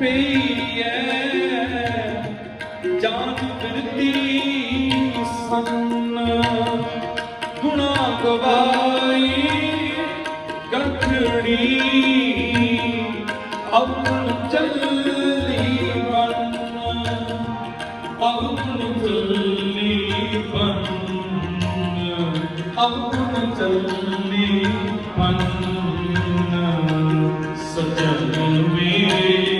ਪਈਐ ਜਾਨ ਫਿਰਦੀ ਸੰਨ। ਗੁਣਾ ਗਵਾਈ ਗਠੜੀ। ਅਵਨ ਚੱਲੀ ਬਨ ਅਵਨ ਚੱਲੀ ਬਨ ਅਵਨ ਚੱਲੀ ਬਨ ਸਜਣ ਮੇਰੇ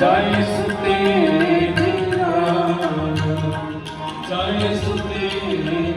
ਜੈ ਸੁਤੇ ਨਿਰਾਨ ਜੈ ਸੁਤੇ